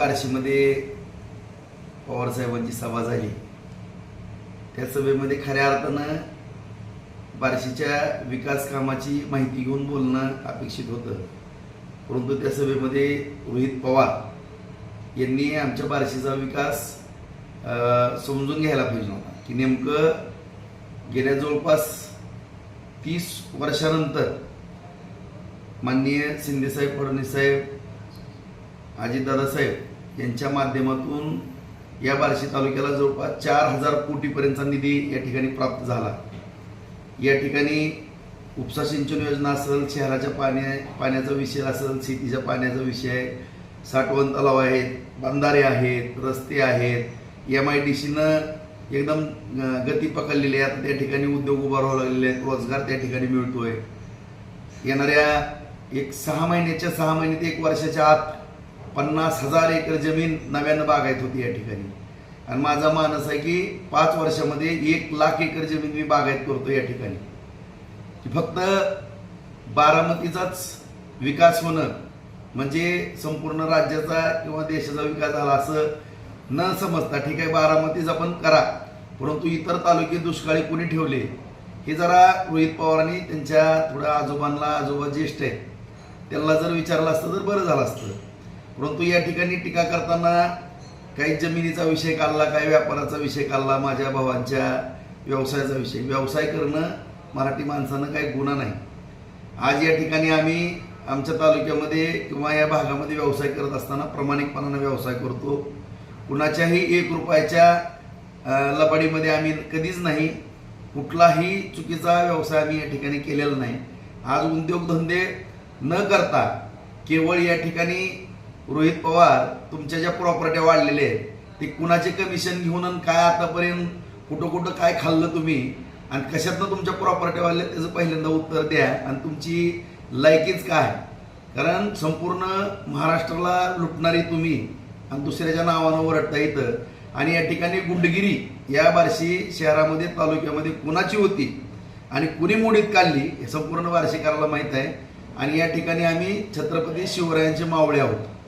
बार्शीमध्ये पवारसाहेबांची सभा झाली. त्या सभेमध्ये खऱ्या अर्थानं बार्शीच्या विकास कामाची माहिती घेऊन बोलणं अपेक्षित होतं. परंतु त्या सभेमध्ये रोहित पवार यांनी आमच्या बार्शीचा विकास समजून घ्यायला पाहिजे होता की नेमकं गेल्या जवळपास तीस वर्षानंतर माननीय शिंदेसाहेब फडणवीस साहेब अजितदादा साहेब यांच्या माध्यमातून या बार्शी तालुक्याला जवळपास चार हजार कोटीपर्यंतचा निधी या ठिकाणी प्राप्त झाला. या ठिकाणी उपसा सिंचन योजना असेल शहराच्या पाण्या पाण्याचा विषय असेल शेतीच्या पाण्याचा विषय साठवण तलाव आहेत बंधारे आहेत रस्ते आहेत एम आय डी सीनं एकदम गती पकडलेली आहे. आता त्या ठिकाणी उद्योग उभारावं लागलेले आहेत रोजगार त्या ठिकाणी मिळतोय. येणाऱ्या एक सहा महिन्याच्या सहा महिने ते एक वर्षाच्या आत पन्नास हजार एकर जमीन नव्यानं बागायत होती या ठिकाणी. आणि माझा मानस आहे की पाच वर्षामध्ये एक लाख एकर जमीन मी बागायत करतो या ठिकाणी. फक्त बारामतीचाच विकास होणं म्हणजे संपूर्ण राज्याचा किंवा देशाचा विकास झाला असं न समजता ठीक आहे बारामतीच आपण करा परंतु इतर तालुके दुष्काळी कोणी ठेवले हे जरा रोहित पवारांनी त्यांच्या थोड्या आजोबांना आजोबा ज्येष्ठ आहेत त्यांना जर विचारलं असतं तर बरं झालं असतं. परंतु या ठिकाणी टीका करताना काही जमिनीचा विषय काढला काही व्यापाराचा विषय काढला माझ्या भावांच्या व्यवसायाचा विषय. व्यवसाय करणं मराठी माणसानं काही गुन्हा नाही. आज या ठिकाणी आम्ही आमच्या तालुक्यामध्ये किंवा या भागामध्ये व्यवसाय करत असताना प्रामाणिकपणानं व्यवसाय करतो. कुणाच्याही एक रुपयाच्या लबाडीमध्ये आम्ही कधीच नाही. कुठलाही चुकीचा व्यवसाय आम्ही या ठिकाणी केलेला नाही. आज उद्योगधंदे न करता केवळ या ठिकाणी रोहित पवार तुमच्या ज्या प्रॉपर्ट्या वाढलेल्या आहेत ते कुणाचे कमिशन घेऊन आणि काय आतापर्यंत कुठं कुठं काय खाल्लं तुम्ही? आणि कशातनं तुमच्या प्रॉपर्टी वाढल्या त्याचं पहिल्यांदा उत्तर द्या. आणि तुमची लायकीच काय? कारण संपूर्ण महाराष्ट्राला लुटणारी तुम्ही आणि दुसऱ्याच्या नावानं ओरडता येतं आणि या ठिकाणी गुंडगिरी या बार्शी शहरामध्ये तालुक्यामध्ये कुणाची होती? आणि कुणी मोडीत काढली? हे संपूर्ण बार्शीकराला माहीत आहे. आणि या ठिकाणी आम्ही छत्रपती शिवरायांचे मावळे आहोत.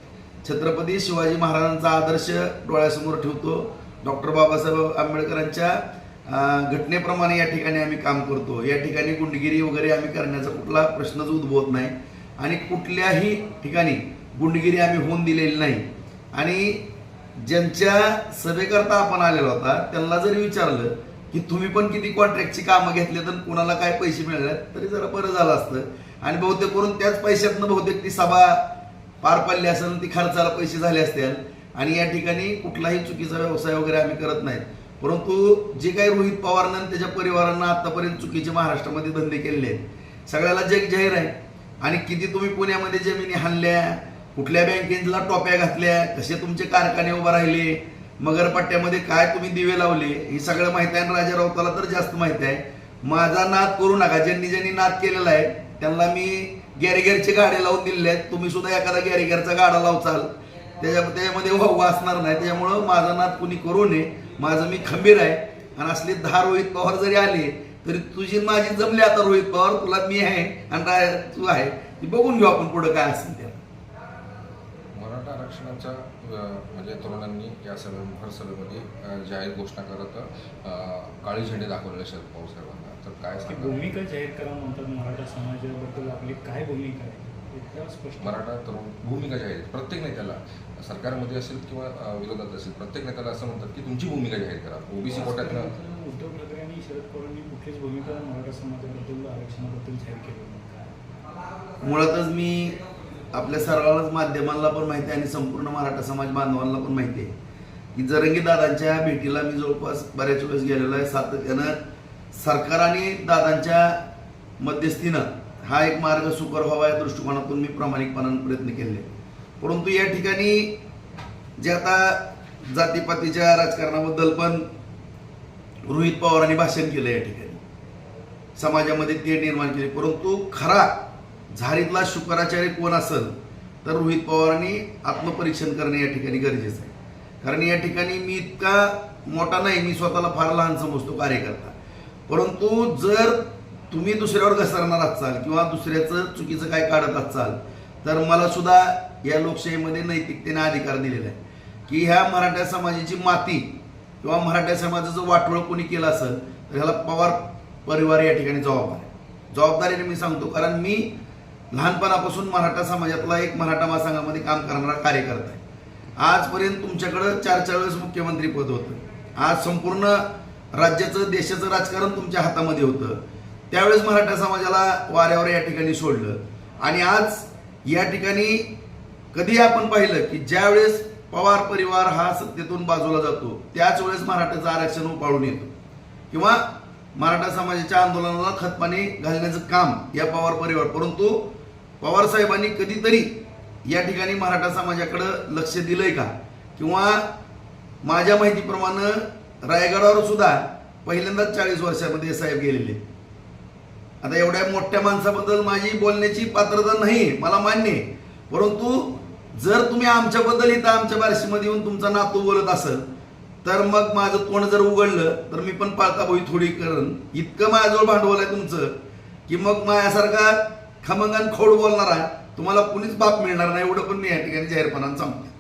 छत्रपती शिवाजी महाराजांचा आदर्श डोळ्यासमोर ठेवतो. डॉक्टर बाबासाहेब आंबेडकरांच्या घटनेप्रमाणे या ठिकाणी आम्ही काम करतो. या ठिकाणी गुंडगिरी वगैरे आम्ही करण्याचा कुठला प्रश्नच उद्भवत नाही. आणि कुठल्याही ठिकाणी गुंडगिरी आम्ही होऊन दिलेली नाही. आणि ज्यांच्या सभेकरता आपण आलेला होता त्यांना जरी विचारलं की तुम्ही पण किती कॉन्ट्रॅक्टची कामं घेतली तर कुणाला काय पैसे मिळाले तरी जरा बरं झालं असतं. आणि बहुतेक करून त्याच पैशातनं बहुतेक ती सभा पार पडली असेल ती खर्चाला पैसे झाले असतील. आणि या ठिकाणी कुठलाही चुकीचा व्यवसाय वगैरे आम्ही करत नाही. परंतु जे काही रोहित पवारनं आणि त्याच्या परिवारांना आतापर्यंत चुकीचे महाराष्ट्रामध्ये धंदे केलेले आहेत सगळ्याला जग जाहीर आहे. आणि किती तुम्ही पुण्यामध्ये जमिनी हाणल्या कुठल्या बँकेला टोप्या घातल्या कसे तुमचे कारखाने उभे राहिले मगरपट्ट्यामध्ये काय तुम्ही दिवे लावले हे सगळं माहिती आहे आणि राजा राऊताला तर जास्त माहिती आहे. माझा नाद करू नका ज्यांनी ज्यांनी नाद केलेला आहे त्यांना मी गॅरेगरची गाडे लावून दिलेले आहेत. तुम्ही सुद्धा एखादा गॅरेगरचा गाडा लावचाल त्याच्या त्याच्यामध्ये वाहू असणार नाही. त्याच्यामुळं माझा नाद कुणी करू नये. माझं मी खंबीर आहे. आणि असले दहा रोहित पवार जरी आले तरी तुझी माझी जमली आता रोहित पवार. तुला मी आहे आणि तू आहे. ती बघून घेऊ आपण पुढं काय असेल ते. अ, म्हणजे तरुणांनी या सभे भर सभेमध्ये जाहीर घोषणा करत काळी झेंडे दाखवलेले शरद पवार साहेबांना. तर काय भूमिका जाहीर करा म्हणतात मराठा समाजाबद्दल आपली काय भूमिका आहे? मराठा तरुण भूमिका जाहीर आहे. प्रत्येक नेत्याला सरकारमध्ये असेल किंवा विरोधात असेल प्रत्येक नेत्याला असं म्हणतात की तुमची भूमिका जाहीर करा. ओबीसी कोट्यातनं उद्धव ठाकरे आणि शरद पवारांनी कुठलीच भूमिका मराठा समाजाबद्दल आरक्षणाबद्दल जाहीर केली मुळातच मी आपल्या सर्वांनाच माध्यमांना पण माहिती आहे आणि संपूर्ण मराठा समाज बांधवांना पण माहिती आहे. की जरंगी दादांच्या भेटीला मी जवळपास बऱ्याच वेळेस गेलेलो आहे. सातत्यानं सरकार आणि दादांच्या मध्यस्थीनं हा एक मार्ग सुकर व्हावा या दृष्टिकोनातून मी प्रामाणिकपणाने प्रयत्न केले. परंतु या ठिकाणी जे आता जातीपातीच्या राजकारणाबद्दल पण रोहित पवारांनी भाषण केलं या ठिकाणी. समाजामध्ये ते निर्माण केले. परंतु खरा झारीतला शुक्राचार्य कोण असेल तर रोहित पवारांनी आत्मपरीक्षण करणे या ठिकाणी गरजेचं आहे. कारण या ठिकाणी मी इतका मोठा नाही मी स्वतःला फार लहान समजतो कार्यकर्ता. परंतु जर तुम्ही दुसऱ्यावर घसरणार असाल किंवा दुसऱ्याचं चुकीचं काय काढत असाल तर मला सुद्धा या लोकशाहीमध्ये नैतिकतेने अधिकार दिलेला आहे. की ह्या मराठा समाजाची माती किंवा मराठा समाजाचं वाटोळ कोणी केलं असेल तर ह्याला पवार परिवार या ठिकाणी जबाबदार आहे. जबाबदारीने मी सांगतो कारण मी लहानपणापासून मराठा समाजातला एक मराठा महासंघामध्ये काम करणारा कार्यकर्ता आहे. आजपर्यंत तुमच्याकडं चार चार वेळेस मुख्यमंत्री पद होतं. आज संपूर्ण राज्याचं देशाचं राजकारण तुमच्या हातामध्ये होतं. त्यावेळेस मराठा समाजाला वाऱ्यावर या ठिकाणी सोडलं. आणि आज या ठिकाणी कधी आपण पाहिलं की ज्यावेळेस पवार परिवार हा सत्तेतून बाजूला जातो त्याच वेळेस मराठाचं आरक्षण उपाळून येतो. किंवा मराठा समाजाच्या आंदोलनाला खतपाणी घालण्याचं काम या पवार परिवार परंतु पवार साहेबांनी कधीतरी या ठिकाणी मराठा समाजाकडं लक्ष दिलंय का? किंवा माझ्या माहितीप्रमाणे रायगडावर सुद्धा पहिल्यांदाच चाळीस वर्षामध्ये साहेब गेलेले. आता एवढ्या मोठ्या माणसाबद्दल माझी बोलण्याची पात्रता नाही मला मान्य आहे. परंतु जर तुम्ही आमच्याबद्दल इथं आमच्या बार्शीमध्ये येऊन तुमचा नातू बोलत असेल तर मग माझं तोंड जर उघडलं तर मी पण पाळता थोडी करण इतकं माझ्याजवळ भांडवल आहे तुमचं की मग माझ्यासारखा खमंगान खोड बोलणार आहे. तुम्हाला कुणीच बाप मिळणार नाही एवढं पण मी या ठिकाणी जाहीरपणानं सांगतो